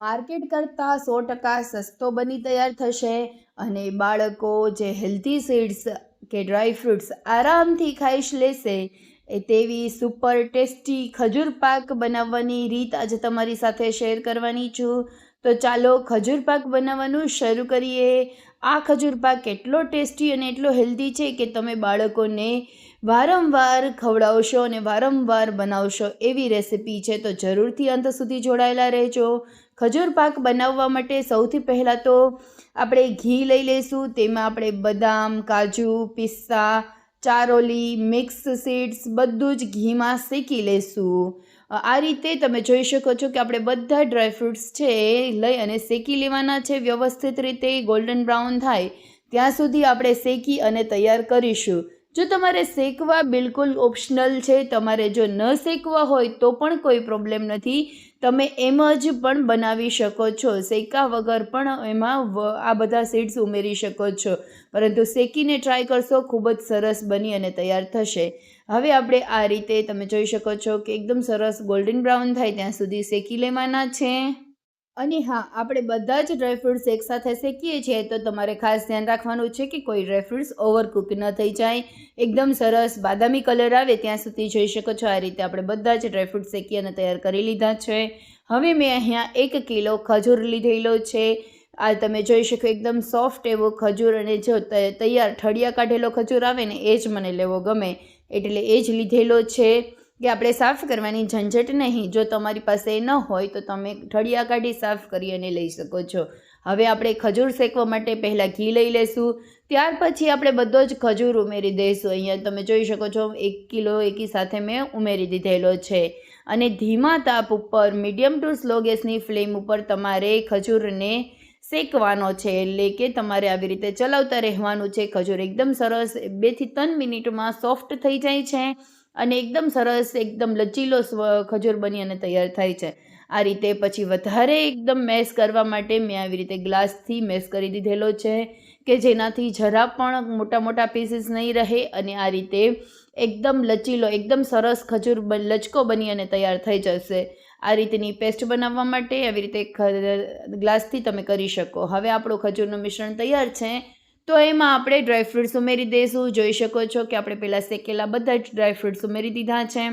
Market કરતાં સો ટકા સસ્તો બની તૈયાર થશે અને બાળકો જે હેલ્ધી સીડ્સ કે ડ્રાય ફ્રૂટ્સ આરામથી ખાઈશ લેશે, એ તેવી સુપર ટેસ્ટી ખજૂર પાક બનાવવાની રીત આજે તમારી સાથે શેર કરવાની છું. તો ચાલો ખજૂર પાક બનાવવાનું શરૂ કરીએ. આ ખજૂર પાક એટલો ટેસ્ટી અને એટલો હેલ્ધી છે કે તમે બાળકોને વારંવાર ખવડાવશો અને વારંવાર બનાવશો એવી રેસિપી છે, તો જરૂરથી અંત સુધી જોડાયેલા રહેજો. ખજૂર પાક બનાવવા માટે સૌથી પહેલાં તો આપણે ઘી લઈ લઈશું. તેમાં આપણે બદામ, કાજુ, પિસ્તા, ચારોલી, મિક્સ સીડ્સ બધું જ ઘીમાં શેકી લઈશું. આ રીતે તમે જોઈ શકો છો કે આપણે બધા ડ્રાય ફ્રૂટ્સ છે લઈ અને શેકી લેવાના છે. વ્યવસ્થિત રીતે ગોલ્ડન બ્રાઉન થાય. ત્યાં સુધી આપણે શેકી અને તૈયાર કરીશું. જો તમારે શેકવા બિલકુલ ઓપ્શનલ છે, તમારે જો ન શેકવા હોય તો પણ કોઈ પ્રોબ્લેમ નથી. તમે એમ જ પણ બનાવી શકો છો. શેકા વગર પણ એમાં આ બધા સીડ્સ ઉમેરી શકો છો. પરંતુ શેકીને ટ્રાય કરશો, ખૂબ જ સરસ બની અને તૈયાર થશે. હવે આપણે આ રીતે તમે જોઈ શકો છો કે એકદમ સરસ ગોલ્ડન બ્રાઉન થાય ત્યાં સુધી શેકી લેવાના છે. અને હા, આપણે બધા જ ડ્રાયફ્રૂટ્સ એકસાથે શેકીએ છીએ, તો તમારે ખાસ ધ્યાન રાખવાનું છે કે કોઈ ડ્રાયફ્રૂટ્સ ઓવરકુક ન થઈ જાય. એકદમ સરસ બાદામી કલર આવે ત્યાં સુધી જોઈ શકો છો, આ રીતે આપણે બધા જ ડ્રાયફ્રૂટ શેકી અને તૈયાર કરી લીધા છે. હવે મેં અહીંયા એક કિલો ખજૂર લીધેલો છે. આ તમે જોઈ શકો એકદમ સોફ્ટ એવો ખજૂર અને જો તૈયાર ઠળિયા કાઢેલો ખજૂર આવે ને, એ જ મને લેવો ગમે. એટલે એ જ લીધેલો છે. કે આપણે સાફ કરવાની ઝંઝટ નહીં. જો તમારી પાસે ન હોય તો તમે ઠળિયા કાઢી સાફ કરી અને લઈ શકો છો. હવે આપણે ખજૂર શેકવા માટે પહેલાં ઘી લઈ લેશું. ત્યાર પછી આપણે બધો જ ખજૂર ઉમેરી દઈશું. અહીંયા તમે જોઈ શકો છો, એક કિલો એકી સાથે મેં ઉમેરી દીધેલો છે. અને ધીમા તાપ ઉપર, મીડિયમ ટુ સ્લો ગેસની ફ્લેમ ઉપર તમારે ખજૂરને શેકવાનો છે. એટલે કે તમારે આવી રીતે ચલાવતા રહેવાનું છે. ખજૂર એકદમ સરસ બેથી ત્રણ મિનિટમાં સોફ્ટ થઈ જાય છે. અને એકદમ સરસ, એકદમ લચીલો ખજૂર બની અને તૈયાર થાય છે. આ રીતે પછી વધારે એકદમ મેસ કરવા માટે મેં આવી રીતે ગ્લાસથી મેસ કરી દીધેલો છે કે જેનાથી જરા પણ મોટા મોટા પીસીસ નહીં રહે અને આ રીતે એકદમ લચીલો, એકદમ સરસ ખજૂર લચકો બની અને તૈયાર થઈ જશે. આ રીતની પેસ્ટ બનાવવા માટે આવી રીતે ગ્લાસથી તમે કરી શકો. હવે આપણું ખજૂરનું મિશ્રણ તૈયાર છે. તો એમાં આપણે ડ્રાયફ્રૂટ્સ ઉમેરી દઈશું. જોઈ શકો છો કે આપણે પહેલાં શેકેલા બધા જ ડ્રાયફ્રૂટ્સ ઉમેરી દીધા છે.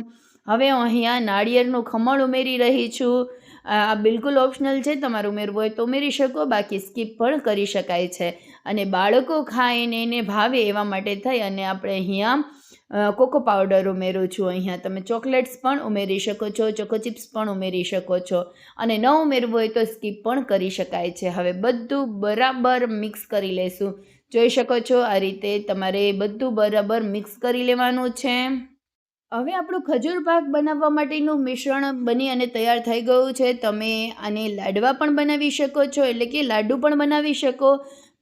હવે હું અહીંયા નાળિયેરનું ખમણ ઉમેરી રહી છું. આ બિલકુલ ઓપ્શનલ છે. તમારે ઉમેરવું હોય તો ઉમેરી શકો, બાકી સ્કીપ પણ કરી શકાય છે. અને બાળકો ખાય ને એને ભાવે એવા માટે થઈ અને આપણે અહીંયા કોકો પાવડર ઉમેરું છું. અહીંયા તમે ચોકલેટ્સ પણ ઉમેરી શકો છો ચોકો ચિપ્સ પણ ઉમેરી શકો છો. અને ન ઉમેરવું હોય તો સ્કીપ પણ કરી શકાય છે. હવે બધું બરાબર મિક્સ કરી લેશું. જોઈ શકો છો, આ રીતે તમારે બધું બરાબર મિક્સ કરી લેવાનું છે. હવે આપણું ખજૂર પાક બનાવવા માટેનું મિશ્રણ બની અને તૈયાર થઈ ગયું છે. તમે આને લાડવા પણ બનાવી શકો છો, એટલે કે લાડુ પણ બનાવી શકો.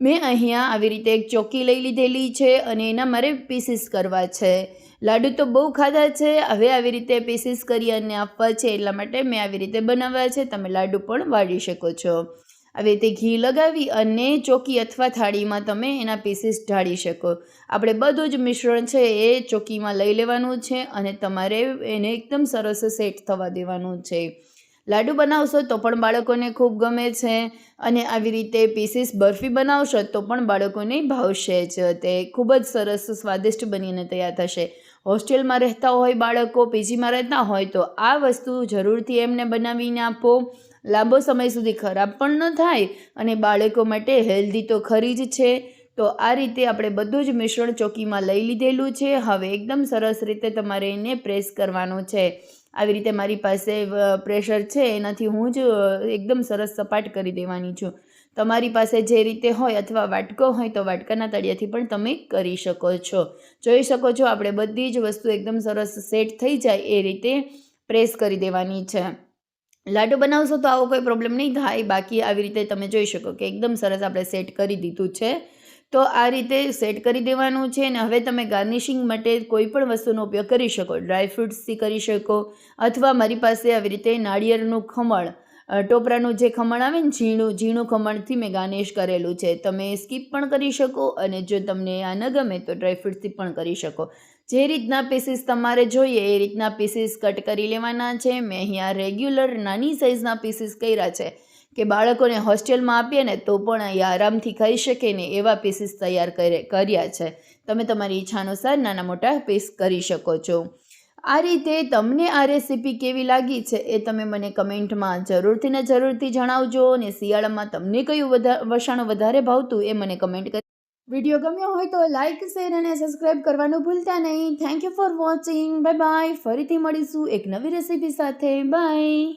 મેં અહીંયા આવી રીતે એક ચોકી લઈ લીધેલી છે અને એના મારે પીસીસ કરવા છે. લાડુ તો બહુ ખાધા છે, હવે આવી રીતે પીસીસ કરી અને આપવા છે, એટલા માટે મેં આવી રીતે બનાવ્યા છે. તમે લાડુ પણ વાળી શકો છો. આવી તે ઘી લગાવી અને ચોકી અથવા થાળીમાં તમે એના પીસીસ ઢાળી શકો. આપણે બધું જ મિશ્રણ છે એ ચોકીમાં લઈ લેવાનું છે અને તમારે એને એકદમ સરસ સેટ થવા દેવાનું છે. લાડુ બનાવશો તો પણ બાળકોને ખૂબ ગમે છે અને આવી રીતે પીસીસ બરફી બનાવશો તો પણ બાળકોને ભાવશે જ. તે ખૂબ જ સરસ, સ્વાદિષ્ટ બનીને તૈયાર થશે. હોસ્ટેલમાં રહેતા હોય બાળકો, પીજીમાં રહેતા હોય તો આ વસ્તુ જરૂરથી એમને બનાવીને આપો. લાંબો સમય સુધી ખરાબ પણ ન થાય અને બાળકો માટે હેલ્ધી તો ખરી જ છે. તો આ રીતે આપણે બધું જ મિશ્રણ ચોકીમાં લઈ લીધેલું છે. હવે એકદમ સરસ રીતે તમારે એને પ્રેસ કરવાનું છે. આવી રીતે મારી પાસે પ્રેશર છે, એનાથી હું જ એકદમ સરસ સપાટ કરી દેવાની છું. તમારી પાસે જે રીતે હોય અથવા વાટકો હોય તો વાટકાના તળિયાથી પણ તમે કરી શકો છો. જોઈ શકો છો, આપણે બધી જ વસ્તુ એકદમ સરસ સેટ થઈ જાય એ રીતે પ્રેસ કરી દેવાની છે. લાડુ બનાવશો તો આવો કોઈ પ્રોબ્લેમ નહીં થાય. બાકી આવી રીતે તમે જોઈ શકો કે એકદમ સરસ આપણે સેટ કરી દીધું છે. તો આ રીતે સેટ કરી દેવાનું છે અને હવે તમે ગાર્નિશિંગ માટે કોઈ પણ વસ્તુનો ઉપયોગ કરી શકો. ડ્રાય ફ્રૂટ્સથી કરી શકો અથવા મારી પાસે આવી રીતે નાળિયેરનું ખમણ ટોપરાનું જે ખમણ આવે ને ઝીણું ઝીણું ખમણથી મેં ગાર્નિશ કરેલું છે. તમે સ્કીપ પણ કરી શકો અને જો તમને આ ન ગમે તો ડ્રાયફ્રૂટ્સથી પણ કરી શકો. જે રીતના પીસીસ તમારે જોઈએ, એ રીતના પીસીસ કટ કરી લેવાના છે. મેં અહીંયા રેગ્યુલર નાની સાઇઝના પીસીસ કર્યા છે કે બાળકોને હોસ્ટેલમાં આપીએ ને તો પણ અહીંયા આરામથી ખાઈ શકે ને એવા પીસીસ તૈયાર કરે, કર્યા છે. તમે તમારી ઈચ્છા અનુસાર નાના મોટા પીસ કરી શકો છો. આ રીતે તમને આ રેસીપી કેવી લાગી છે એ તમે મને કમેન્ટમાં જરૂરથી ને જરૂરથી જણાવજો અને શિયાળામાં તમને કયું વસાણું વધારે ભાવતું એ મને કમેન્ટ કરી વીડિયો ગમ્યો હોય તો લાઇક શેર અને સબસ્ક્રાઇબ કરવાનું ભૂલતા નહીં. Thank you for watching bye bye ફરીથી મળીશું એક નવી રેસીપી સાથે. બાય